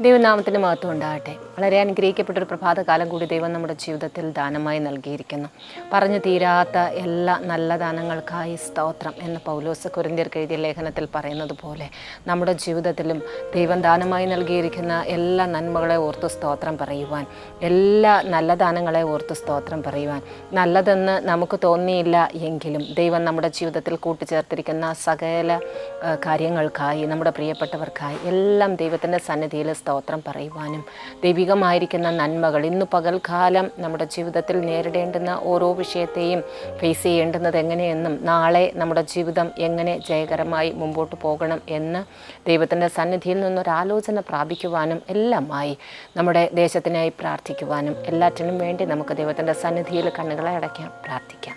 ദൈവനാമത്തിന് മഹത്വം ഉണ്ടാകട്ടെ. വളരെ അനുഗ്രഹിക്കപ്പെട്ട ഒരു പ്രഭാതകാലം കൂടി ദൈവം നമ്മുടെ ജീവിതത്തിൽ ദാനമായി നൽകിയിരിക്കുന്നു. പറഞ്ഞു തീരാത്ത എല്ലാ നല്ല ദാനങ്ങൾക്കായി സ്തോത്രം എന്ന് പൗലോസ് കുരിന്തിയർക്ക് എഴുതിയ ലേഖനത്തിൽ പറയുന്നത് പോലെ നമ്മുടെ ജീവിതത്തിലും ദൈവം ദാനമായി നൽകിയിരിക്കുന്ന എല്ലാ നന്മകളെ ഓർത്ത് സ്തോത്രം പറയുവാൻ എല്ലാ നല്ല ദാനങ്ങളെ ഓർത്ത് സ്തോത്രം പറയുവാൻ. നല്ലതെന്ന് നമുക്ക് തോന്നിയില്ല എങ്കിലും ദൈവം നമ്മുടെ ജീവിതത്തിൽ കൂട്ടിച്ചേർത്തിരിക്കുന്ന സകല കാര്യങ്ങൾക്കായി നമ്മുടെ പ്രിയപ്പെട്ടവർക്കായി എല്ലാം ദൈവത്തിന്റെ സന്നിധിയിൽ സ്തോത്രം പറയുവാനും. ദൈവികമായിരിക്കുന്ന നന്മകൾ ഇന്ന് പകൽക്കാലം നമ്മുടെ ജീവിതത്തിൽ നേരിടേണ്ടുന്ന ഓരോ വിഷയത്തെയും ഫേസ് ചെയ്യേണ്ടുന്നത് എങ്ങനെയെന്നും നാളെ നമ്മുടെ ജീവിതം എങ്ങനെ ജയകരമായി മുമ്പോട്ട് പോകണം എന്ന് ദൈവത്തിന്റെ സന്നിധിയിൽ നിന്നൊരാലോചന പ്രാപിക്കുവാനും എല്ലാമായി നമ്മുടെ ദേശത്തിനായി പ്രാർത്ഥിക്കുവാനും എല്ലാറ്റിനും വേണ്ടി നമുക്ക് ദൈവത്തിന്റെ സന്നിധിയിൽ കണ്ണുകളെ അടയ്ക്കാം പ്രാർത്ഥിക്കാം.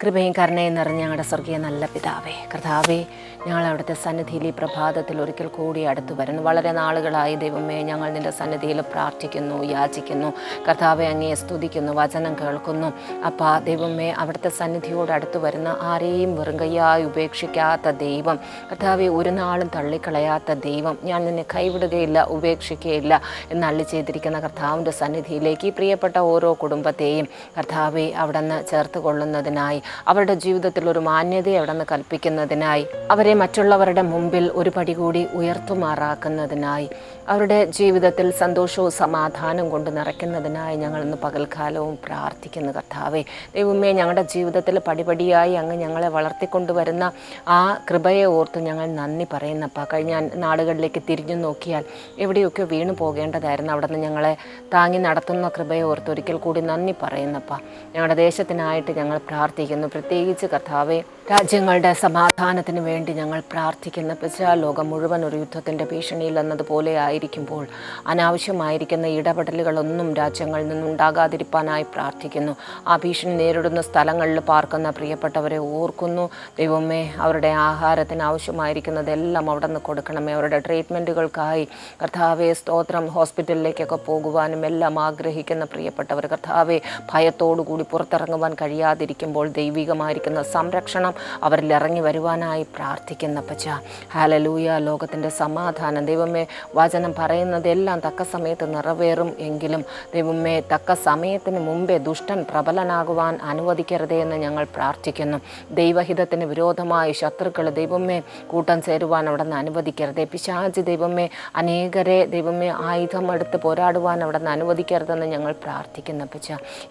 കൃപയും കരുണയും നിറഞ്ഞ ഞങ്ങളുടെ സ്വർഗീയ നല്ല പിതാവേ കർത്താവേ ഞങ്ങൾ അവിടുത്തെ സന്നിധിയിൽ ഈ പ്രഭാതത്തിൽ ഒരിക്കൽ കൂടി അടുത്തു വരുന്നു വളരെ നാളുകളായി ദൈവമേ ഞങ്ങൾ നിന്റെ സന്നിധിയിൽ പ്രാർത്ഥിക്കുന്നു യാചിക്കുന്നു. കർത്താവെ അങ്ങയെ സ്തുതിക്കുന്നു വചനം കേൾക്കുന്നു. അപ്പാ ദൈവമേ അവിടുത്തെ സന്നിധിയോട് അടുത്തു വരുന്ന ആരെയും വെറുങ്കയ്യായി ഉപേക്ഷിക്കാത്ത ദൈവം. കർത്താവെ ഒരു നാളും തള്ളിക്കളയാത്ത ദൈവം. ഞാൻ നിന്നെ കൈവിടുകയില്ല ഉപേക്ഷിക്കുകയില്ല എന്നള്ളി ചെയ്തിരിക്കുന്ന കർത്താവിന്റെ സന്നിധിയിലേക്ക് ഈ പ്രിയപ്പെട്ട ഓരോ കുടുംബത്തെയും കർത്താവെ അവിടെ നിന്ന് ചേർത്ത് കൊള്ളുന്നതിനായി അവരുടെ ജീവിതത്തിൽ ഒരു മാന്യത അവിടെ നിന്ന് കൽപ്പിക്കുന്നതിനായി അവരെ മറ്റുള്ളവരുടെ മുമ്പിൽ ഒരു പടി കൂടി ഉയർത്തുമാറാക്കുന്നതിനായി അവരുടെ ജീവിതത്തിൽ സന്തോഷവും സമാധാനവും കൊണ്ട് നിറയ്ക്കുന്നതിനായി ഞങ്ങൾ ഇന്ന് പകൽക്കാലവും പ്രാർത്ഥിക്കുന്നു കർത്താവേ. ദൈവമേ ഞങ്ങളുടെ ജീവിതത്തിൽ പടിപടിയായി അങ്ങ് ഞങ്ങളെ വളർത്തിക്കൊണ്ടുവരുന്ന ആ കൃപയെ ഓർത്ത് ഞങ്ങൾ നന്ദി പറയുന്നപ്പ. കഴിഞ്ഞ നാടുകളിലേക്ക് തിരിഞ്ഞു നോക്കിയാൽ എവിടെയൊക്കെ വീണു പോകേണ്ടതായിരുന്നു അവിടെ നിന്ന് ഞങ്ങളെ താങ്ങി നടത്തുന്ന കൃപയെ ഓർത്ത് ഒരിക്കൽ കൂടി നന്ദി പറയുന്നപ്പ. ഞങ്ങളുടെ ദേശത്തിനായിട്ട് ഞങ്ങൾ പ്രാർത്ഥിക്കുന്നു. പ്രത്യേകിച്ച് കർത്താവെ രാജ്യങ്ങളുടെ സമാധാനത്തിന് വേണ്ടി ഞങ്ങൾ പ്രാർത്ഥിക്കുന്ന. ലോകം മുഴുവൻ ഒരു യുദ്ധത്തിന്റെ ഭീഷണിയിൽ എന്നതുപോലെ ആയിരിക്കുമ്പോൾ അനാവശ്യമായിരിക്കുന്ന ഇടപെടലുകളൊന്നും രാജ്യങ്ങളിൽ നിന്നുണ്ടാകാതിരിക്കാനായി പ്രാർത്ഥിക്കുന്നു. ആ ഭീഷണി നേരിടുന്ന സ്ഥലങ്ങളിൽ പാർക്കുന്ന പ്രിയപ്പെട്ടവരെ ഓർക്കുന്നു. ദൈവമേ അവരുടെ ആഹാരത്തിന് ആവശ്യമായിരിക്കുന്നതെല്ലാം അവിടെ നിന്ന് കൊടുക്കണമേ. അവരുടെ ട്രീറ്റ്മെന്റുകൾക്കായി കർത്താവെ സ്തോത്രം ഹോസ്പിറ്റലിലേക്കൊക്കെ പോകുവാനും എല്ലാം ആഗ്രഹിക്കുന്ന പ്രിയപ്പെട്ടവർ കർത്താവെ ഭയത്തോടുകൂടി പുറത്തിറങ്ങുവാൻ കഴിയാതിരിക്കുമ്പോൾ ദൈവികമായിരിക്കുന്ന സംരക്ഷണം അവരിൽ ഇറങ്ങി വരുവാനായി പ്രാർത്ഥിക്കുന്ന പച്ച ഹാലലൂയ ലോകത്തിന്റെ സമാധാനം. ദൈവമേ വചനം പറയുന്നതെല്ലാം തക്ക സമയത്ത് നിറവേറും എങ്കിലും ദൈവമേ തക്ക സമയത്തിന് മുമ്പേ ദുഷ്ടൻ പ്രബലനാകുവാൻ അനുവദിക്കരുതേ എന്ന് ഞങ്ങൾ പ്രാർത്ഥിക്കുന്നു. ദൈവഹിതത്തിന് വിരോധമായി ശത്രുക്കൾ ദൈവമേ കൂട്ടം ചേരുവാൻ അവിടെ നിന്ന് അനുവദിക്കരുതേ. പിശാചി ദൈവമേ അനേകരെ ദൈവമേ ആയുധം എടുത്ത് പോരാടുവാൻ അവിടെ നിന്ന് അനുവദിക്കരുതെന്ന് ഞങ്ങൾ പ്രാർത്ഥിക്കുന്നു പച്ച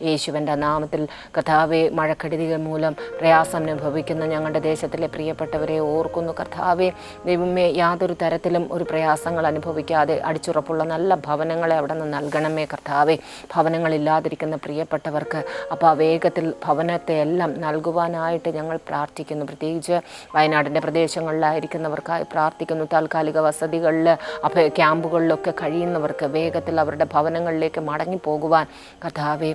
യേശുവിന്റെ നാമത്തിൽ കഥാവെ മഴക്കെടുതികൾ മൂലം പ്രയാസം അനുഭവിക്കുന്ന ഞങ്ങളുടെ ദേശത്തിലെ പ്രിയപ്പെട്ടവരെ ഓർക്കുന്നു കർത്താവെ ദൈവമേ യാതൊരു തരത്തിലും ഒരു പ്രയാസങ്ങൾ അനുഭവിക്കാതെ അടിച്ചുറപ്പുള്ള നല്ല ഭവനങ്ങളെ അവിടെ നിന്ന് നൽകണമേ കർത്താവെ. ഭവനങ്ങളില്ലാതിരിക്കുന്ന പ്രിയപ്പെട്ടവർക്ക് അപ്പോൾ വേഗത്തിൽ ഭവനത്തെ എല്ലാം നൽകുവാനായിട്ട് ഞങ്ങൾ പ്രാർത്ഥിക്കുന്നു. പ്രത്യേകിച്ച് വയനാടിന്റെ പ്രദേശങ്ങളിലായിരിക്കുന്നവർക്കായി പ്രാർത്ഥിക്കുന്നു. താൽക്കാലിക വസതികളിൽ അഭയ ക്യാമ്പുകളിലൊക്കെ കഴിയുന്നവർക്ക് വേഗത്തിൽ അവരുടെ ഭവനങ്ങളിലേക്ക് മടങ്ങിപ്പോകുവാൻ കർത്താവെ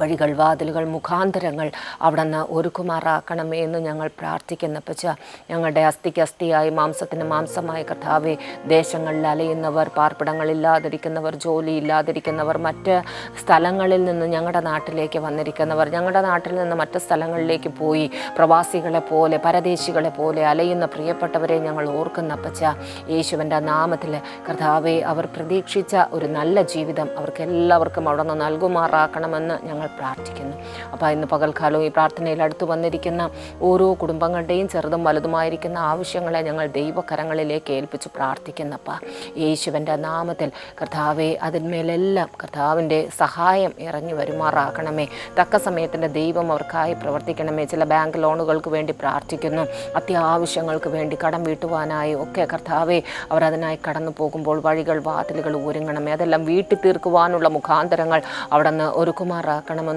വഴികൾ വാതിലുകൾ മുഖാന്തരങ്ങൾ അവിടെ നിന്ന് ഒരുക്കുമാറാക്കണമേ എന്ന് ഞങ്ങൾ പ്രാർത്ഥിക്കുന്ന. പച്ച ഞങ്ങളുടെ അസ്ഥിക്ക് അസ്ഥിയായി മാംസത്തിന് മാംസമായ കർത്താവെ ദേശങ്ങളിൽ അലയുന്നവർ പാർപ്പിടങ്ങളില്ലാതിരിക്കുന്നവർ ജോലിയില്ലാതിരിക്കുന്നവർ മറ്റ് സ്ഥലങ്ങളിൽ നിന്ന് ഞങ്ങളുടെ നാട്ടിലേക്ക് വന്നിരിക്കുന്നവർ ഞങ്ങളുടെ നാട്ടിൽ നിന്ന് മറ്റ് സ്ഥലങ്ങളിലേക്ക് പോയി പ്രവാസികളെ പോലെ പരദേശികളെ പോലെ അലയുന്ന പ്രിയപ്പെട്ടവരെ ഞങ്ങൾ ഓർക്കുന്ന. പച്ച യേശുവിന്റെ നാമത്തിൽ കർത്താവെ അവർ പ്രതീക്ഷിച്ച ഒരു നല്ല ജീവിതം അവർക്ക് എല്ലാവർക്കും അവിടെ നിന്ന് നൽകുമാറാക്കണമെന്ന് ഞങ്ങൾ പ്രാർത്ഥിക്കുന്നു. അപ്പോൾ ഇന്ന് പകൽക്കാലവും ഈ പ്രാർത്ഥനയിൽ അടുത്ത് വന്നിരിക്കുന്ന ഓരോ കുടുംബങ്ങളുടെയും ചെറുതും വലുതുമായിരിക്കുന്ന ആവശ്യങ്ങളെ ഞങ്ങൾ ദൈവകരങ്ങളിലേക്ക് ഏൽപ്പിച്ച് പ്രാർത്ഥിക്കുന്നപ്പ. യേശുവിന്റെ നാമത്തിൽ കർത്താവെ അതിന്മേലെല്ലാം കർത്താവിന്റെ സഹായം ഇറങ്ങി വരുമാറാക്കണമേ തക്ക സമയത്തിന്റെ ദൈവം അവർക്കായി പ്രവർത്തിക്കണമേ. ചില ബാങ്ക് ലോണുകൾക്ക് വേണ്ടി പ്രാർത്ഥിക്കുന്നു. അത്യാവശ്യങ്ങൾക്ക് വേണ്ടി കടം വീട്ടുവാനായി ഒക്കെ കർത്താവെ അവരതിനായി കടന്നു പോകുമ്പോൾ വഴികൾ വാതിലുകൾ ഒരുങ്ങണമേ. അതെല്ലാം വീട്ടി തീർക്കുവാനുള്ള മുഖാന്തരങ്ങൾ അവിടെ നിന്ന്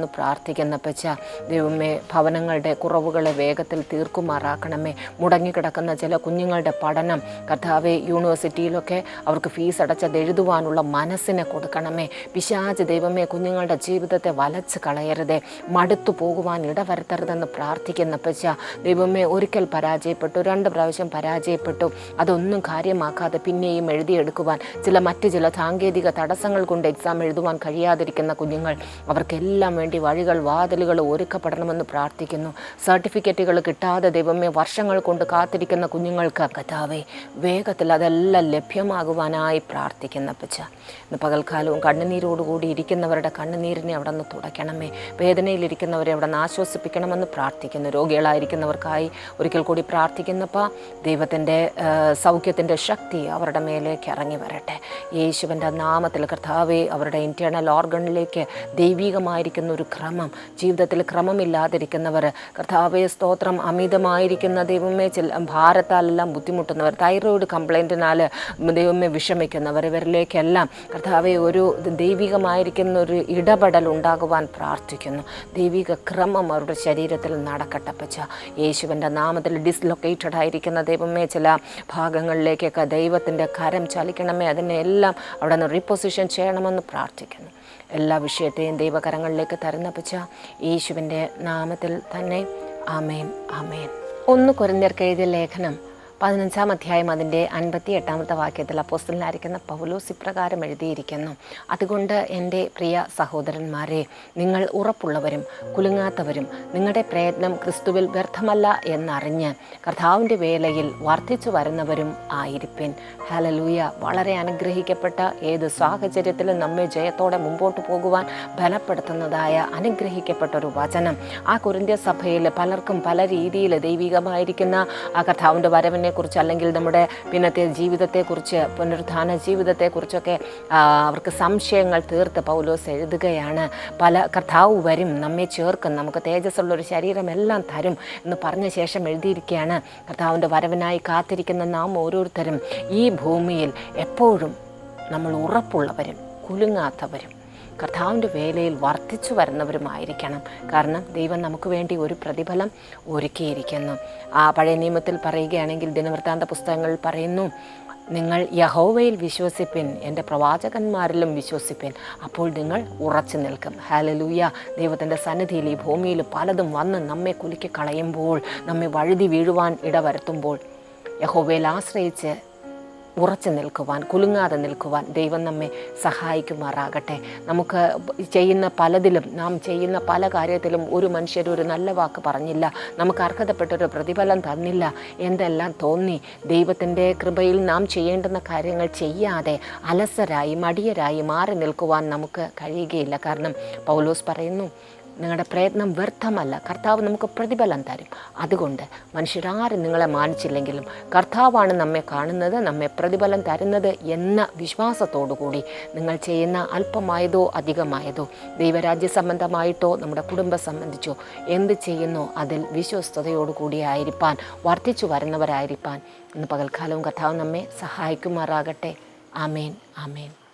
പ്രാർത്ഥിക്കുന്ന പച്ച ദൈവമേ ഭവനങ്ങളുടെ കുറവുകളെ വേഗത്തിൽ തീർക്കുമാറാക്കണമേ. മുടങ്ങിക്കിടക്കുന്ന ചില കുഞ്ഞുങ്ങളുടെ പഠനം കഥാവെ യൂണിവേഴ്സിറ്റിയിലൊക്കെ അവർക്ക് ഫീസ് അടച്ചത് എഴുതുവാനുള്ള മനസ്സിനെ കൊടുക്കണമേ. പിശാച് ദൈവമേ കുഞ്ഞുങ്ങളുടെ ജീവിതത്തെ വലച്ച് കളയരുതേ. മടുത്തു പോകുവാൻ ഇടവരുത്തരുതെന്ന് പ്രാർത്ഥിക്കുന്ന പച്ച ദൈവമേ ഒരിക്കൽ പരാജയപ്പെട്ടു രണ്ട് പ്രാവശ്യം പരാജയപ്പെട്ടു. അതൊന്നും കാര്യമാക്കാതെ പിന്നെയും എഴുതിയെടുക്കുവാൻ ചില മറ്റ് ചില സാങ്കേതിക തടസ്സങ്ങൾ കൊണ്ട് എക്സാം എഴുതുവാൻ കഴിയാതിരിക്കുന്ന കുഞ്ഞുങ്ങൾ അവർ അവർക്കെല്ലാം വേണ്ടി വഴികൾ വാതിലുകൾ ഒരുക്കപ്പെടണമെന്ന് പ്രാർത്ഥിക്കുന്നു. സർട്ടിഫിക്കറ്റുകൾ കിട്ടാതെ ദൈവമേ വർഷങ്ങൾ കൊണ്ട് കാത്തിരിക്കുന്ന കുഞ്ഞുങ്ങൾക്ക് കഥാവേ വേഗത്തിൽ അതെല്ലാം ലഭ്യമാകുവാനായി പ്രാർത്ഥിക്കുന്ന പച്ച ഇന്ന് പകൽക്കാലവും കണ്ണുനീരോടുകൂടി ഇരിക്കുന്നവരുടെ കണ്ണുനീരിനെ അവിടെ നിന്ന് തുടയ്ക്കണമേ. വേദനയിലിരിക്കുന്നവരെ അവിടെ നിന്ന് ആശ്വസിപ്പിക്കണമെന്ന് പ്രാർത്ഥിക്കുന്നു. രോഗികളായിരിക്കുന്നവർക്കായി ഒരിക്കൽ കൂടി പ്രാർത്ഥിക്കുന്നപ്പോൾ ദൈവത്തിന്റെ സൗഖ്യത്തിന്റെ ശക്തി അവരുടെ മേലേക്ക് ഇറങ്ങി വരട്ടെ. യേശുവിന്റെ നാമത്തിൽ കർത്താവെ അവരുടെ ഇന്റേർണൽ ഓർഗണിലേക്ക് ദൈവികമായിരിക്കുന്ന ഒരു ക്രമം. ജീവിതത്തിൽ ക്രമമില്ലാതിരിക്കുന്നവർ. കർത്താവെ സ്തോത്രം. അമിതമായിരിക്കുന്ന ദൈവമേ ചില ഭാരത്താലെല്ലാം ബുദ്ധിമുട്ടുന്നവർ. തൈറോയിഡ് കംപ്ലൈന്റിനാൽ ദൈവമേ വിഷമിക്കുന്നവർ. ഇവരിലേക്കെല്ലാം കർത്താവെ ഒരു ദൈവികമായിരിക്കുന്ന ഒരു ഇടപെടൽ ഉണ്ടാകുവാൻ പ്രാർത്ഥിക്കുന്നു. ദൈവിക ക്രമം അവരുടെ ശരീരത്തിൽ നടക്കട്ടെ പച്ച യേശുവിന്റെ നാമത്തിൽ ഡിസ്ലൊക്കേറ്റഡ് ആയിരിക്കുന്ന ദൈവമേ ചില ഭാഗങ്ങളിലേക്കൊക്കെ ദൈവത്തിന്റെ കരം ചലിക്കണമേ. അതിനെല്ലാം അവിടെ നിന്ന് റീപൊസിഷൻ ചെയ്യണമെന്ന് പ്രാർത്ഥിക്കുന്നു. എല്ലാ വിഷയത്തെയും ദൈവകരങ്ങളിലേക്ക് തരുന്ന പച്ച യേശുവിന്റെ നാമത്തിൽ തന്നെ. ആമേൻ ആമേൻ. ഒന്ന് കുരന്യർക്ക് എഴുതിയ ലേഖനം പതിനഞ്ചാം അധ്യായം അതിന്റെ അൻപത്തി എട്ടാമത്തെ വാക്യത്തിൽ അപ്പോസ്റ്റലിനായിരിക്കുന്ന പൗലോസ് ഇപ്രകാരം എഴുതിയിരിക്കുന്നു. അതുകൊണ്ട് എന്റെ പ്രിയ സഹോദരന്മാരെ നിങ്ങൾ ഉറപ്പുള്ളവരും കുലുങ്ങാത്തവരും നിങ്ങളുടെ പ്രയത്നം ക്രിസ്തുവിൽ വ്യർത്ഥമല്ല എന്നറിഞ്ഞ് കർത്താവിന്റെ വേലയിൽ വർദ്ധിച്ചു വരുന്നവരും ആയിരിപ്പിൻ. ഹലലൂയ വളരെ അനുഗ്രഹിക്കപ്പെട്ട ഏത് സാഹചര്യത്തിലും നമ്മെ ജയത്തോടെ മുമ്പോട്ട് പോകുവാൻ ബലപ്പെടുത്തുന്നതായ അനുഗ്രഹിക്കപ്പെട്ട ഒരു വചനം. ആ കുരിന്ത്യ സഭയിൽ പലർക്കും പല രീതിയിൽ ദൈവികമായിരിക്കുന്ന ആ കർത്താവിന്റെ വരവിനെ കുറിച്ച് അല്ലെങ്കിൽ നമ്മുടെ പിന്നത്തെ ജീവിതത്തെക്കുറിച്ച് പുനരുദ്ധാന ജീവിതത്തെക്കുറിച്ചൊക്കെ അവർക്ക് സംശയങ്ങൾ തീർത്ത് പൗലോസ് എഴുതുകയാണ്. പല കർത്താവ് വരും നമ്മെ ചേർക്കും നമുക്ക് തേജസ്സുള്ള ഒരു ശരീരമെല്ലാം തരും എന്ന് പറഞ്ഞ ശേഷം എഴുതിയിരിക്കുകയാണ്. കർത്താവിന്റെ വരവിനായി കാത്തിരിക്കുന്ന നാം ഓരോരുത്തരും ഈ ഭൂമിയിൽ എപ്പോഴും നമ്മൾ ഉറപ്പുള്ളവരും കുലുങ്ങാത്തവരും. കർത്താവിന്റെ വേലയിൽ വർദ്ധിച്ചു വരുന്നവരുമായിരിക്കണം. കാരണം ദൈവം നമുക്ക് വേണ്ടി ഒരു പ്രതിഫലം ഒരുക്കിയിരിക്കുന്നു. ആ പഴയ നിയമത്തിൽ പറയുകയാണെങ്കിൽ ദിനവൃത്താന്ത പുസ്തകങ്ങളിൽ പറയുന്നു നിങ്ങൾ യഹോവയിൽ വിശ്വസിപ്പിൻ എന്റെ പ്രവാചകന്മാരിലും വിശ്വസിപ്പിൻ അപ്പോൾ നിങ്ങൾ ഉറച്ചു നിൽക്കും. ഹാലലൂയ ദൈവത്തിന്റെ സന്നിധിയിൽ ഈ ഭൂമിയിൽ പലതും വന്ന് നമ്മെ കുലുക്കി കളയുമ്പോൾ നമ്മെ വഴുതി വീഴുവാൻ ഇടവരുത്തുമ്പോൾ യഹോവയിൽ ആശ്രയിച്ച് ഉറച്ചു നിൽക്കുവാൻ കുലുങ്ങാതെ നിൽക്കുവാൻ ദൈവം നമ്മെ സഹായിക്കുമാറാകട്ടെ. നമുക്ക് ചെയ്യുന്ന പലതിലും നാം ചെയ്യുന്ന പല കാര്യത്തിലും ഒരു മനുഷ്യർ ഒരു നല്ല വാക്ക് പറഞ്ഞില്ല. നമുക്ക് അർഹതപ്പെട്ടൊരു പ്രതിഫലം തന്നില്ല. എന്തെല്ലാം തോന്നി? ദൈവത്തിന്റെ കൃപയിൽ നാം ചെയ്യേണ്ടുന്ന കാര്യങ്ങൾ ചെയ്യാതെ അലസരായി മടിയരായി മാറി നിൽക്കുവാൻ നമുക്ക് കഴിയുകയില്ല. കാരണം പൗലോസ് പറയുന്നു നിങ്ങളുടെ പ്രയത്നം വ്യർത്ഥമല്ല. കർത്താവ് നമുക്ക് പ്രതിഫലം തരും. അതുകൊണ്ട് മനുഷ്യരാരും നിങ്ങളെ മാനിച്ചില്ലെങ്കിലും കർത്താവാണ് നമ്മെ കാണുന്നത് നമ്മെ പ്രതിഫലം തരുന്നത് എന്ന കൂടി നിങ്ങൾ ചെയ്യുന്ന അല്പമായതോ അധികമായതോ ദൈവരാജ്യ സംബന്ധമായിട്ടോ നമ്മുടെ കുടുംബം സംബന്ധിച്ചോ എന്ത് ചെയ്യുന്നോ അതിൽ വിശ്വസ്തയോടുകൂടി ആയിരിക്കാൻ വർദ്ധിച്ചു വരുന്നവരായിരിക്കാൻ ഇന്ന് പകൽക്കാലവും കർത്താവ് നമ്മെ സഹായിക്കുമാറാകട്ടെ. ആമേൻ ആമേൻ.